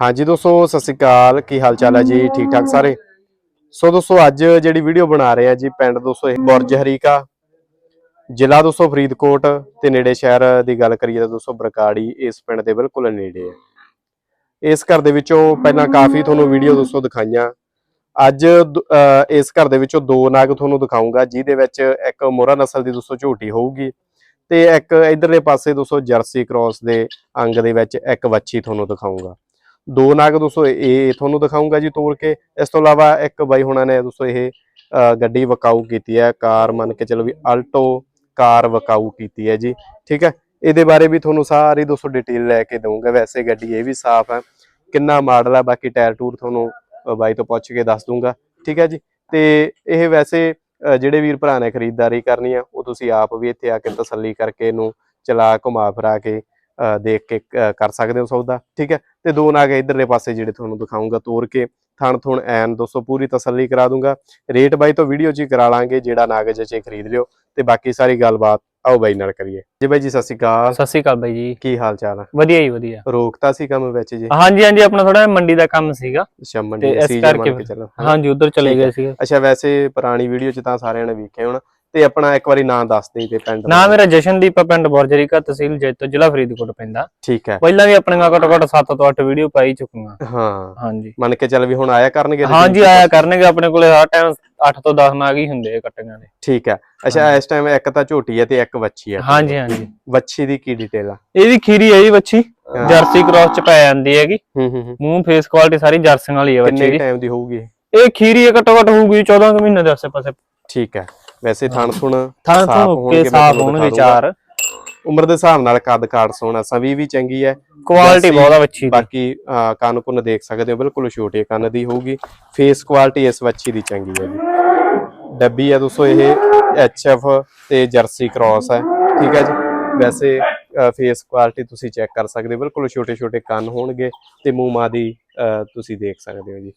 ਹਾਂਜੀ ਦੋਸਤੋ, ਸਤਿ ਸ਼੍ਰੀ ਅਕਾਲ। ਕੀ ਹਾਲ ਚਾਲ ਹੈ ਜੀ? ਠੀਕ ਠਾਕ ਸਾਰੇ? ਸੋ ਦੋਸਤੋ, ਅੱਜ ਜਿਹੜੀ ਵੀਡੀਓ ਬਣਾ ਰਹੇ ਆ ਜੀ, ਪਿੰਡ ਦੋਸਤੋ, ਇਹ ਬੁਰਜ ਹਰੀਕਾ, ਜ਼ਿਲ੍ਹਾ ਦੋਸਤੋ ਫਰੀਦਕੋਟ ਤੇ ਨੇੜੇ ਸ਼ਹਿਰ ਦੀ ਗੱਲ ਕਰੀਏ ਤਾਂ ਦੋਸਤੋ ਬਰਕਾੜੀ ਇਸ ਪਿੰਡ ਦੇ ਬਿਲਕੁਲ ਨੇੜੇ ਹੈ। ਇਸ ਘਰ ਦੇ ਵਿੱਚੋਂ ਪਹਿਲਾਂ ਕਾਫੀ ਤੁਹਾਨੂੰ ਵੀਡੀਓ ਦੋਸਤੋ ਦਿਖਾਈਆਂ। ਅੱਜ ਦ- ਅਹ, ਇਸ ਘਰ ਦੇ ਵਿੱਚੋਂ ਦੋ ਨਾਗ ਤੁਹਾਨੂੰ ਦਿਖਾਉਂਗਾ ਜਿਹਦੇ ਵਿੱਚ ਇੱਕ ਮੋਰਾ ਨਸਲ ਦੀ ਦੋਸਤੋ ਝੋਟੀ ਹੋਊਗੀ ਤੇ ਇੱਕ ਇਧਰਲੇ ਪਾਸੇ ਦੋਸਤੋ ਜਰਸੀ ਕ੍ਰਾਸ ਦੇ ਅੰਗ ਦੇ ਵਿੱਚ ਇੱਕ ਵੱਛੀ ਤੁਹਾਨੂੰ ਦਿਖਾਉਂਗਾ ਦੋ ਨਾਗ ਦੋਸਤੋ, ਇਹ ਤੁਹਾਨੂੰ ਦਿਖਾਉਂਗਾ ਜੀ ਤੋੜ ਕੇ। ਇਸ ਤੋਂ ਇਲਾਵਾ ਇੱਕ ਬਾਈ ਹੁਣਾਂ ਨੇ ਦੋਸਤੋ, ਇਹ ਗੱਡੀ ਵਕਾਊ ਕੀਤੀ ਹੈ। ਕਾਰ ਮੰਨ ਕੇ ਚਲੋ ਵੀ ਆਲਟੋ ਕਾਰ ਵਕਾਊ ਕੀਤੀ ਹੈ ਜੀ। ਠੀਕ ਹੈ? ਇਹਦੇ ਬਾਰੇ ਵੀ ਤੁਹਾਨੂੰ ਸਾਰੀ ਦੋਸਤੋ ਡਿਟੇਲ ਲੈ ਕੇ ਦਊਂਗਾ। ਵੈਸੇ ਗੱਡੀ ਇਹ ਵੀ ਸਾਫ਼ ਹੈ। ਕਿੰਨਾ ਮਾਡਲ ਹੈ ਬਾਕੀ ਟਾਇਰ ਟੂਰ ਤੁਹਾਨੂੰ ਬਾਈ ਤੋਂ ਪੁੱਛ ਕੇ ਦੱਸ ਦੂੰਗਾ ਠੀਕ ਹੈ ਜੀ? ਤੇ ਇਹ ਵੈਸੇ ਜਿਹੜੇ ਵੀਰ ਭਰਾ ਨੇ ਖਰੀਦਦਾਰੀ ਕਰਨੀ ਆ, ਉਹ ਤੁਸੀਂ ਆਪ ਵੀ ਇੱਥੇ ਆ ਕੇ ਤਸੱਲੀ ਕਰਕੇ ਇਹਨੂੰ ਚਲਾ ਘੁਮਾ ਫਿਰਾ ਕੇ ਦੇਖ ਕੇ ਕਰ ਸਕਦੇ ਹੋ ਸੌਦਾ ਠੀਕ ਹੈ? ਤੇ ਦੋ ਨਾਗ ਇਧਰਲੇ ਪਾਸੇ ਜਿਹੜੇ ਤੁਹਾਨੂੰ ਦਿਖਾਉਂਗਾ ਤੋੜ ਕੇ ਥਣ ਥੁਣ ਐਨ ਦੋਸਤੋ ਪੂਰੀ ਤਸੱਲੀ ਕਰਾ ਦੂੰਗਾ। ਰੇਟ ਬਾਈ ਤੋਂ ਵੀਡੀਓ ਹੀ ਕਰਾ ਲਾਂਗੇ ਜਿਹੜਾ ਨਾਗ ਜਚੇ ਖਰੀਦ ਲਿਓ। ਤੇ ਬਾਕੀ ਸਾਰੀ ਗੱਲਬਾਤ ਆਓ ਬਾਈ ਨਾਲ ਕਰੀਏ। ਜੀ ਬਾਈ ਜੀ ਸਤਿ ਸ਼੍ਰੀ ਅਕਾਲ। ਸਤਿ ਸ਼੍ਰੀ ਅਕਾਲ ਬਾਈ ਜੀ। ਕੀ ਹਾਲ ਚਾਲ ਆ? ਵਧੀਆ ਹੀ ਵਧੀਆ। ਰੋਕਤਾ ਸੀ ਕੰਮ ਵਿੱਚ ਜੀ? ਹਾਂਜੀ ਹਾਂਜੀ ਆਪਣਾ ਥੋੜਾ ਮੰਡੀ ਦਾ ਕੰਮ ਸੀਗਾ। ਦੀ ਇਸ ਸੀਜ਼ਨ ਕਰਕੇ? ਹਾਂਜੀ ਉਧਰ ਚਲੇ ਗਏ। ਸੀਗੇ। ਅੱਛਾ ਵੈਸੇ ਪੁਰਾਣੀ ਵੀਡੀਓ 'ਚ ਤਾਂ ਸਾਰਿਆਂ ਨੇ ਵੇਖਿਆ ਹੋਣਾ। ਤੇ ਆਪਣਾ ਇੱਕ ਵਾਰੀ ਨਾਂ ਦੱਸ ਦੇ ਤੇ ਪਿੰਡ ਦਾ। ਨਾਮ ਮੇਰਾ ਜਸ਼ਨਦੀਪ ਆ, ਪਿੰਡ ਬੋਰਜਰੀਕਾ ਤਹਿਸੀਲ ਜੈਤੋ ਜ਼ਿਲ੍ਹਾ ਫਰੀਦਕੋਟ ਪੈਂਦਾ। ਠੀਕ ਹੈ। ਪਹਿਲਾਂ ਵੀ ਆਪਣੀਆਂ ਘੱਟੋ ਘੱਟ 7 ਤੋਂ 8 ਵੀਡੀਓ ਪਾਈ ਚੁੱਕੀਆਂ। ਹਾਂ। ਹਾਂਜੀ। ਮੰਨ ਕੇ ਚੱਲ ਵੀ ਹੁਣ ਆਇਆ ਕਰਨਗੇ ਇਹਦੇ ਹਾਂਜੀ? ਆਇਆ ਕਰਨਗੇ ਆਪਣੇ ਕੋਲੇ ਹਰ ਟਾਈਮ 8 ਤੋਂ 10 ਨਾਗ ਹੀ ਹੁੰਦੇ ਆ ਕੱਟੀਆਂ ਦੇ। ਠੀਕ ਹੈ। ਅੱਛਾ ਇਸ ਟਾਈਮ ਇੱਕ ਤਾਂ ਝੋਟੀ ਹੈ ਤੇ ਇੱਕ ਵੱਛੀ ਹੈ। ਹਾਂਜੀ ਹਾਂਜੀ। ਵੱਛੀ ਦੀ ਕੀ ਡਿਟੇਲ ਆ? ਇਹ ਵੀ ਖੀਰੀ ਹੈ ਜੀ ਬੱਚੀ ਹਾਂ। ਜਰਸੀ ਕ੍ਰਾਸ ਚ ਪੈ ਜਾਂਦੀ ਹੈਗੀ। ਹੂੰ ਹੂੰ ਹੂੰ। ਮੂੰਹ ਫੇਸ ਕੁਆਲਿਟੀ ਸਾਰੀ ਜਰਸੀਆਂ ਵਾਲੀ ਹੈ ਬੱਚੀ ਕਿੰਨੇ ਦੀ। ਟਾਈਮ ਦੀ ਹੋਊਗੀ? ਇਹ? ਇਹ ਖੀਰੀ ਇਹ ਘੱਟੋ ਘੱਟ ਹੋਊਗੀ 14 ਕੁ ਮਹੀਨੇ ਦੇ ਆਸੇ ਪਾਸੇ ਠੀਕ ਹੈ। ਵੈਸੇ ਥਣ ਥੁਣ ਥਾਂ ਸਾਫ਼ ਤੋਂ ਹੋਣਗੇ, ਕੇ ਮੈਂ ਸਾਫ਼ ਹੋਣਗੇ ਚਾਰ। ਉਮਰ ਦੇ ਹਿਸਾਬ ਨਾਲ ਕੱਦ ਕਾਠ ਸੋਹਣਾ ਸਵੀ ਵੀ ਚੰਗੀ ਹੈ ਕੁਆਲਿਟੀ ਬਹੁਤ ਦੀ। ਬਾਕੀ ਕੰਨ ਕੁੰਨ ਦੇਖ ਸਕਦੇ ਹੋ ਬਿਲਕੁਲ ਛੋਟੇ ਕੰਨ ਦੀ ਹੋਊਗੀ। ਫੇਸ ਕੁਆਲਿਟੀ ਇਸ ਵੱਛੀ ਦੀ ਚੰਗੀ ਹੈ ਜੀ। ਡੱਬੀ ਹੈ ਦੋਸਤੋ ਇਹ ਐਫ ਤੇ ਜਰਸੀ ਕ੍ਰਾਸ ਹੈ ਠੀਕ ਹੈ ਜੀ? ਵੈਸੇ ਫੇਸ ਕੁਆਲਿਟੀ ਤੁਸੀਂ ਚੈੱਕ ਕਰ ਸਕਦੇ ਹੋ। ਬਿਲਕੁਲ ਛੋਟੇ ਛੋਟੇ ਕੰਨ ਹੋਣਗੇ ਤੇ ਮੂੰਹ ਮਾਂ ਦੀ ਤੁਸੀਂ ਦੇਖ ਸਕਦੇ ਹੋ ਜੀ।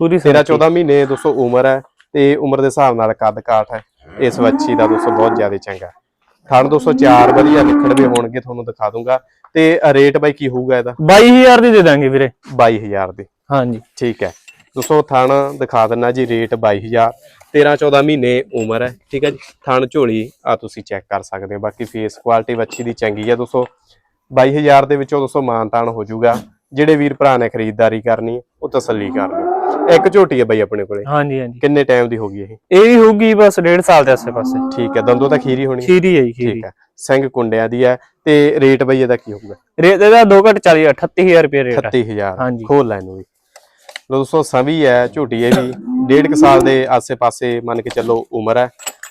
ਪੂਰੀ 13 14 ਮਹੀਨੇ ਦੋਸਤੋ ਉਮਰ ਹੈ ਤੇ ਉਮਰ ਦੇ ਹਿਸਾਬ ਨਾਲ ਕੱਦ ਕਾਠ ਹੈ ਇਸ ਵੱਛੀ ਦਾ ਦੋਸਤੋ ਬਹੁਤ ਜ਼ਿਆਦਾ ਚੰਗਾ। ਥਣ 204 ਵਧੀਆ ਨਿਖੜਵੇ ਹੋਣਗੇ ਤੁਹਾਨੂੰ ਦਿਖਾ ਦੂੰਗਾ। ਤੇ ਰੇਟ ਬਾਈ ਕੀ ਹੋਊਗਾ ਇਹਦਾ? 22000 ਦੀ ਦੇ ਦਾਂਗੇ ਵੀਰੇ। 22000 ਦੇ। ਹਾਂਜੀ। ਠੀਕ ਹੈ। ਦੋਸਤੋ ਥਣ ਦਿਖਾ ਦਿੰਨਾ ਜੀ ਰੇਟ 22000 13 14 ਮਹੀਨੇ ਉਮਰ ਹੈ ਠੀਕ ਹੈ ਜੀ। ਥਣ ਝੋਲੀ ਆ ਤੁਸੀਂ ਚੈੱਕ ਕਰ ਸਕਦੇ ਹੋ। ਬਾਕੀ ਫੇਸ ਕੁਆਲਿਟੀ ਵੱਛੀ ਦੀ ਚੰਗੀ ਹੈ ਦੋਸਤੋ। 22000 ਦੇ ਵਿੱਚੋਂ ਦੋਸਤੋ ਮਾਨਤਾਨ ਹੋ ਜਾਊਗਾ। ਜਿਹੜੇ ਵੀਰ ਭਰਾ ਨੇ ਖਰੀਦਦਾਰੀ ਕਰਨੀ ਉਹ ਤਸੱਲੀ ਕਰ ਲਓ। ਇੱਕ ਝੋਟੀ ਹੈ ਬਾਈ ਆਪਣੇ ਕੋਲੇ। ਹਾਂਜੀ ਹਾਂਜੀ। ਕਿੰਨੇ ਟਾਈਮ ਦੀ ਹੋਗੀ ਇਹ? ਇਹ ਵੀ ਹੋਊਗੀ ਬਸ 1.5 ਸਾਲ ਦੇ ਆਸੇ ਪਾਸੇ ਠੀਕ ਹੈ ਦੰਦੋਂ ਤਾਂ ਖੀਰੀ ਹੋਣੀ। ਖੀਰੀ ਹੈ ਜੀ ਖੀਰੀ। ਠੀਕ ਹੈ ਸਿੰਘ ਕੁੰਡਿਆਂ ਦੀ ਹੈ ਤੇ ਰੇਟ ਬਈ ਇਹਦਾ ਕੀ ਹੋਊਗਾ? ਰੇਟ ਇਹਦਾ 2 ਘੱਟ 40 38000 ਰੁਪਏ ਰੇਟ ਹੈ 38000 ਹਾਂਜੀ। ਖੋਲ ਲੈ ਇਹਨੂੰ ਵੀ। ਲੋ ਦੋਸਤੋ ਸਵੀ ਹੈ ਝੋਟੀ ਇਹ ਵੀ ਡੇਢ ਕੁ ਸਾਲ ਦੇ ਆਸੇ-ਪਾਸੇ ਮੰਨ ਕੇ ਚੱਲੋ ਉਮਰ ਹੈ।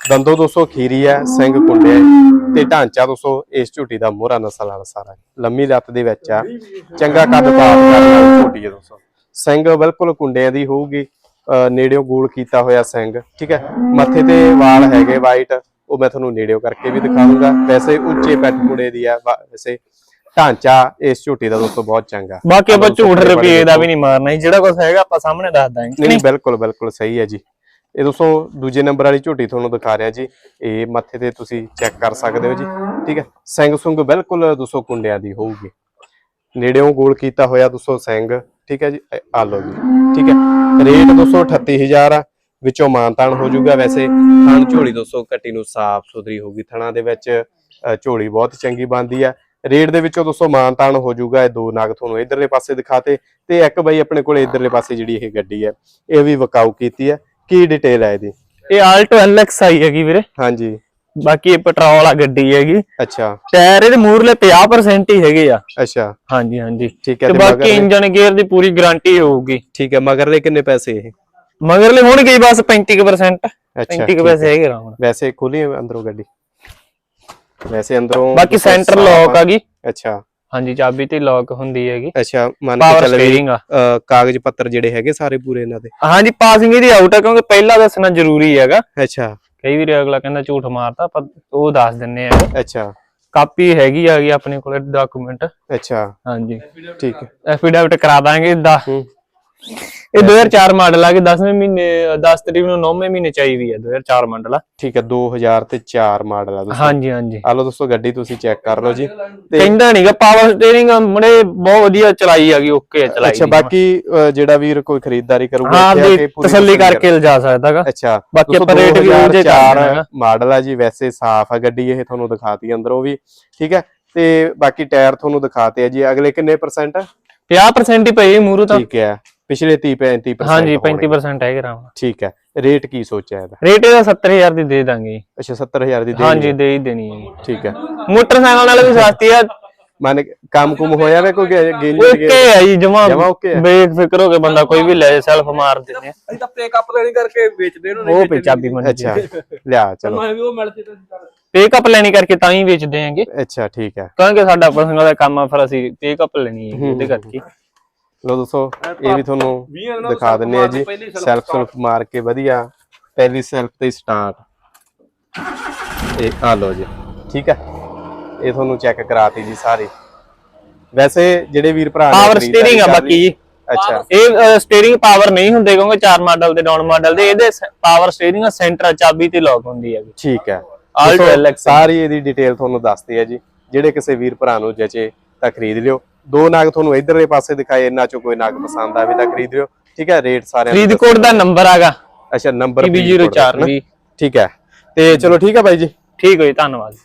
ਦੰਦੋਂ ਦੋਸਤੋ ਖੀਰੀ ਹੈ ਸਿੰਘ ਕੁੰਡਿਆ ਹੈ ਤੇ ਢਾਂਚਾ ਦੋਸਤੋ ਇਸ ਝੋਟੀ ਦਾ ਮੋਹਰਾ ਨਸਲ ਵਾਲਾ ਸਾਰਾ। ਲੰਮੀ ਲੱਤ ਦੇ ਵਿੱਚ ਆ। ਚੰਗਾ ਕੱਦ ਕਾਠ ਕਰਨ ਵਾਲੀ ਝੋਟੀ ਹੈ ਦੋਸਤੋ। ਸਿੰਘ ਬਿਲਕੁਲ ਕੁੰਡਿਆਂ ਦੀ ਹੋਊਗੀ ਨੇੜਿਓਂ ਗੋਲ ਕੀਤਾ ਹੋਇਆ ਸਿੰਘ ਠੀਕ ਹੈ? ਮੱਥੇ ਤੇ ਵਾਲ ਹੈਗੇ ਵਾਈਟ ਉਹ ਮੈਂ ਤੁਹਾਨੂੰ ਨੇੜਿਓਂ ਕਰਕੇ ਵੀ ਦਿਖਾ ਦੂੰਗਾ ਵੈਸੇ ਉੱਚੇ ਪੈਟ ਕੁੜੇ ਦੀ ਆ ਵੈਸੇ ਢਾਂਚਾ ਇਸ ਝੋਟੀ ਦਾ ਦੋਸਤੋ ਬਹੁਤ ਚੰਗਾ। ਬਾਕੀ ਆਪਾਂ ਝੂਠ ਰੁਪਏ ਦਾ। ਵੀ ਨਹੀਂ ਮਾਰਨਾ ਜਿਹੜਾ ਕੁਝ ਹੈਗਾ ਆਪਾਂ ਸਾਹਮਣੇ ਦੱਸ ਦਾਂਗੇ ਨਹੀਂ ਨਹੀਂ? ਬਿਲਕੁਲ ਬਿਲਕੁਲ ਸਹੀ ਹੈ ਜੀ। ਇਹ ਦੋਸਤੋ ਦੂਜੇ ਨੰਬਰ ਵਾਲੀ ਝੋਟੀ ਤੁਹਾਨੂੰ ਦਿਖਾ ਰਿਹਾ ਜੀ। ਇਹ ਮੱਥੇ ਤੇ ਤੁਸੀਂ ਚੈੱਕ ਕਰ ਸਕਦੇ ਹੋ ਜੀ ਠੀਕ ਹੈ? ਸਿੰਘ ਸੁੰਗ ਬਿਲਕੁਲ ਦੋਸਤੋ ਕੁੰਡਿਆਂ ਦੀ ਹੋਊਗੀ। ਨੇੜਿਓਂ ਗੋਲ ਕੀਤਾ ਹੋਇਆ ਦੋਸਤੋ ਸਿੰਘ। ਠੀਕ ਹੈ ਜੀ ਆ ਲਓ ਜੀ। ਠੀਕ ਹੈ ਰੇਟ ਦੋਸਤੋ 38000 ਆ ਵਿੱਚੋਂ ਮਾਨਤਾਨ ਹੋ ਜਾਊਗਾ। ਵੈਸੇ ਥਣ ਝੋਲੀ ਦੋਸਤੋ ਕੱਟੀ ਨੂੰ ਸਾਫ਼ ਸੁਥਰੀ ਹੋਊਗੀ ਥਣਾ ਦੇ ਵਿੱਚ। ਝੋਲੀ ਬਹੁਤ ਚੰਗੀ ਬਣਦੀ ਆ। ਰੇਟ ਦੇ ਵਿੱਚੋਂ ਦੋਸਤੋ ਮਾਨਤਾਨ ਹੋ ਜਾਊਗਾ ਇਹ ਦੋ ਨਗ ਤੁਹਾਨੂੰ ਇਧਰਲੇ ਪਾਸੇ ਦਿਖਾਤੇ ਤੇ ਇੱਕ ਬਈ ਆਪਣੇ ਕੋਲੇ ਇਧਰਲੇ ਪਾਸੇ ਜਿਹੜੀ ਇਹ ਗੱਡੀ ਹੈ ਇਹ ਵੀ ਵਕਾਊ ਕੀਤੀ ਹੈ ਕੀ ਡਿਟੇਲ ਹੈ ਇਹਦੀ? ਇਹ ਆਲਟੋ ਐਲਐਕਸ ਆਈ ਹੈਗੀ ਵੀਰੇ। ਹਾਂਜੀ। ਬਾਕੀ ਇਹ ਪੈਟਰੋਲ ਵਾਲਾ ਗੱਡੀ ਹੈਗੀ। ਅੱਛਾ। ਟਾਇਰ ਇਹਦੇ ਮੂਰਲੇ 50% ਹੀ ਹੈਗੇ ਆ। ਅੱਛਾ। ਹਾਂਜੀ ਹਾਂਜੀ। ਠੀਕ ਹੈ ਤੇ ਬਾਕੀ ਇੰਜਨ ਗੇਅਰ ਦੀ ਪੂਰੀ ਗਾਰੰਟੀ ਹੋਊਗੀ। ਠੀਕ ਹੈ ਮਗਰਲੇ ਕਿੰਨੇ ਪੈਸੇ ਇਹ? ਮਗਰਲੇ ਹੋਣਗੇ ਬਸ 35% ਅੱਛਾ 35 ਠੀਕ ਕੁ ਪੈਸੇ ਹੈਗੇ ਰਾਉਣ ਵੈਸੇ ਖੋਲੀ ਅੰਦਰੋਂ ਗੱਡੀ? ਵੈਸੇ ਅੰਦਰੋਂ ਬਾਕੀ ਸੈਂਟਰ ਲੌਕ ਆ। ਗਈ ਅੱਛਾ। ਹਾਂਜੀ ਚਾਬੀ ਤੇ ਲੌਕ ਹੁੰਦੀ ਹੈਗੀ। ਅੱਛਾ ਮੰਨ ਕੇ ਚੱਲ ਵੀ ਆ। ਕਾਗਜ਼ ਪੱਤਰ ਜਿਹੜੇ ਹੈਗੇ ਸਾਰੇ ਪੂਰੇ ਇਹਨਾਂ ਦੇ? ਹਾਂਜੀ ਪਾਸਿੰਗ ਇਹਦੀ ਆਊਟ ਆ ਕਿਉਂਕਿ ਪਹਿਲਾਂ ਦੱਸਣਾ ਜ਼ਰੂਰੀ ਹੈਗਾ। ਅੱਛਾ। ਕਈ ਵਾਰੀ ਅਗਲਾ ਕਹਿੰਦਾ ਝੂਠ ਮਾਰਤਾ ਆਪਾਂ ਉਹ ਦੱਸ ਦਿੰਨੇ ਆ। ਅੱਛਾ। ਕਾਪੀ ਹੈਗੀ ਆ ਗਈ ਆਪਣੇ ਕੋਲੇ ਡਾਕੂਮੈਂਟ ਅੱਛਾ। ਹਾਂਜੀ। ਠੀਕ। ਹੈ ਐਫੀਡੈਵਿਟ ਕਰਾ ਦਾਂਗੇ ਦਾ ਹੂੰ। ਇਹ 2004 ਮਾਡਲ ਆ ਕਿ 10ਵੇਂ ਮਹੀਨੇ 10 ਤਰੀਕ ਨੂੰ 9ਵੇਂ ਮਹੀਨੇ ਚਾਹੀਦੀ ਹੈ 2004 ਮਾਡਲ ਆ। ਠੀਕ ਹੈ 2000 ਤੇ 4 ਮਾਡਲ ਆ ਦੋਸਤੋ ਹਾਂਜੀ ਹਾਂਜੀ। ਆ ਲਓ ਦੋਸਤੋ ਗੱਡੀ ਤੁਸੀਂ ਚੈੱਕ ਕਰ ਲਓ ਜੀ। ਕਹਿੰਦਾ ਨਹੀਂਗਾ ਪਾਵਰ ਸਟੀਅਰਿੰਗ ਮੁੰਡੇ ਬਹੁਤ ਵਧੀਆ ਚਲਾਈ ਹੈਗੀ ਓਕੇ ਚਲਾਈ ਅੱਛਾ। ਬਾਕੀ ਜਿਹੜਾ ਵੀਰ ਕੋਈ ਖਰੀਦਦਾਰੀ ਕਰੂਗਾ ਇੱਥੇ ਆ ਕੇ ਪੂਰੀ ਤਸੱਲੀ ਕਰਕੇ ਲਿਜਾ ਸਕਦਾਗਾ ਅੱਛਾ ਬਾਕੀ ਆਪਾਂ rate ਵੀ ਉਹੋ ਜਿਹੇ ਕਰ 2004 ਦੇਣਾ ਹੈਗਾ। ਮਾਡਲ ਆ ਜੀ ਵੈਸੇ ਸਾਫ਼ ਆ ਗੱਡੀ ਇਹ ਤੁਹਾਨੂੰ ਦਿਖਾਤੀ ਅੰਦਰੋਂ ਵੀ। ਠੀਕ ਹੈ ਤੇ ਬਾਕੀ ਟਾਇਰ ਤੁਹਾਨੂੰ ਦਿਖਾਤੇ ਆ ਜੀ ਅਗਲੇ ਕਿੰਨੇ ਪਰਸੈਂਟ 50% ਹੀ ਪਈ ਮੂਰੂ ਤਾਂ। ਠੀਕ ਹੈ ਪਿਛਲੇ 30 35% ਹਾਂਜੀ ਹੋਣੇ। 35% ਹੈ ਗ੍ਰਾਮ ਠੀਕ ਹੈ। ਰੇਟ ਕੀ ਸੋਚਿਆ ਇਹਦਾ? ਰੇਟ ਇਹਦਾ 70000 ਦੀ ਦੇ ਦਾਂਗੇ। ਅੱਛਾ 70000 ਦੀ ਦੇ ਹਾਂਜੀ ਦੇ ਹੀ ਦੇਣੀ ਹੈ। ਠੀਕ ਹੈ। ਮੋਟਰਸਾਈਕਲ ਨਾਲ ਵੀ ਸਸਤੀ ਆ। ਮਨ ਕੰਮ ਕੁਮ ਹੋਇਆ ਵੇ ਕੋਈ ਗੇਂਜ ਓਕੇ ਹੈ ਜੀ ਜਮਾ ਜਮਾਂ okay ਹੈ। ਬੇਫਿਕਰ ਹੋ ਕੇ ਬੰਦਾ ਕੋਈ ਵੀ ਲੈ ਸੈਲਫ ਮਾਰ ਦਿੰਦੇ ਆ। ਅਸੀਂ ਤਾਂ ਪੇਕ ਅਪ ਲੈਣੀ ਕਰਕੇ ਵੇਚਦੇ ਉਹਨਾਂ ਉਹ ਪੇ ਚਾਬੀ ਮੰਡੀ ਅੱਛਾ। ਲਿਆ ਚਲੋ। ਮੈਂ ਵੀ ਉਹ ਮਿਲ ਜੇ ਪੇਕ ਲੈਣੀ ਕਰਕੇ ਤਾਂ ਹੀ ਵੇਚਦੇ ਆਂਗੇ ਅੱਛਾ ਠੀਕ ਹੈ। ਕਿਉਂਕਿ ਸਾਡਾ ਪਰਸਨਲ ਦਾ ਕੰਮ ਆ ਫਿਰ ਅਸੀਂ ਪੇਕ ਲੈਣੀ ਹੈ ਉਹਦੇ ਕਰਕੇ। ਲੋ ਦੋਸਤੋ ਇਹ ਵੀ ਤੁਹਾਨੂੰ ਦਿਖਾ ਦਿੰਨੇ ਆ ਜੀ। ਸੈਲਫ। ਸੈਲਫ ਮਾਰ ਕੇ ਵਧੀਆ। ਪਹਿਲੀ ਸੈਲਫ ਤੇ ਸਟਾਰਟ ਇਹ ਆ ਲੋ ਜੀ। ਠੀਕ ਹੈ? ਇਹ ਤੁਹਾਨੂੰ ਚੈੱਕ ਕਰਾਤੀ ਜੀ ਸਾਰੀ। ਵੈਸੇ ਜਿਹੜੇ ਵੀਰ ਭਰਾ ਨੇ ਪਾਵਰ ਸਟੀਅਰਿੰਗ ਆ ਬਾਕੀ ਜੀ। ਅੱਛਾ। ਇਹ ਸਟੀਅਰਿੰਗ ਪਾਵਰ ਨਹੀਂ ਹੁੰਦੇ ਕਿਉਂਕਿ 4 ਮਾਡਲ ਦੇ ਡਾਊਨ ਮਾਡਲ ਦੇ। ਇਹਦੇ ਪਾਵਰ ਸਟੀਅਰਿੰਗ ਸੈਂਟਰ ਚਾਬੀ ਤੇ ਲੌਕ ਹੁੰਦੀ ਹੈ ਠੀਕ ਹੈ। LX ਸਾਰੀ ਇਹਦੀ ਡਿਟੇਲ ਤੁਹਾਨੂੰ ਦੱਸਦੀ ਹੈ ਜੀ। ਜਿਹੜੇ ਕਿਸੇ ਵੀਰ ਭਰਾ ਨੂੰ ਜਚੇ ਤਾਂ ਖਰੀਦ ਲਿਓ। ਦੋ ਨਾਗ ਤੁਹਾਨੂੰ ਇਧਰਲੇ ਪਾਸੇ ਦਿਖਾਏ ਇਹਨਾਂ ਚੋਂ ਕੋਈ ਨਾਗ ਪਸੰਦ ਆਵੇ ਤਾਂ ਖਰੀਦ ਲਿਓ। ਠੀਕ ਹੈ ਰੇਟ ਸਾਰਿਆਂ ਦਾ ਫਰੀਦਕੋਟ ਦਾ ਨੰਬਰ ਆਗਾ। ਅੱਛਾ ਨੰਬਰ PB04 ਵੀ ਠੀਕ ਹੈ। ਤੇ ਚਲੋ ਠੀਕ ਹੈ ਬਾਈ ਜੀ। ਠੀਕ ਹੋਈ ਧੰਨਵਾਦ।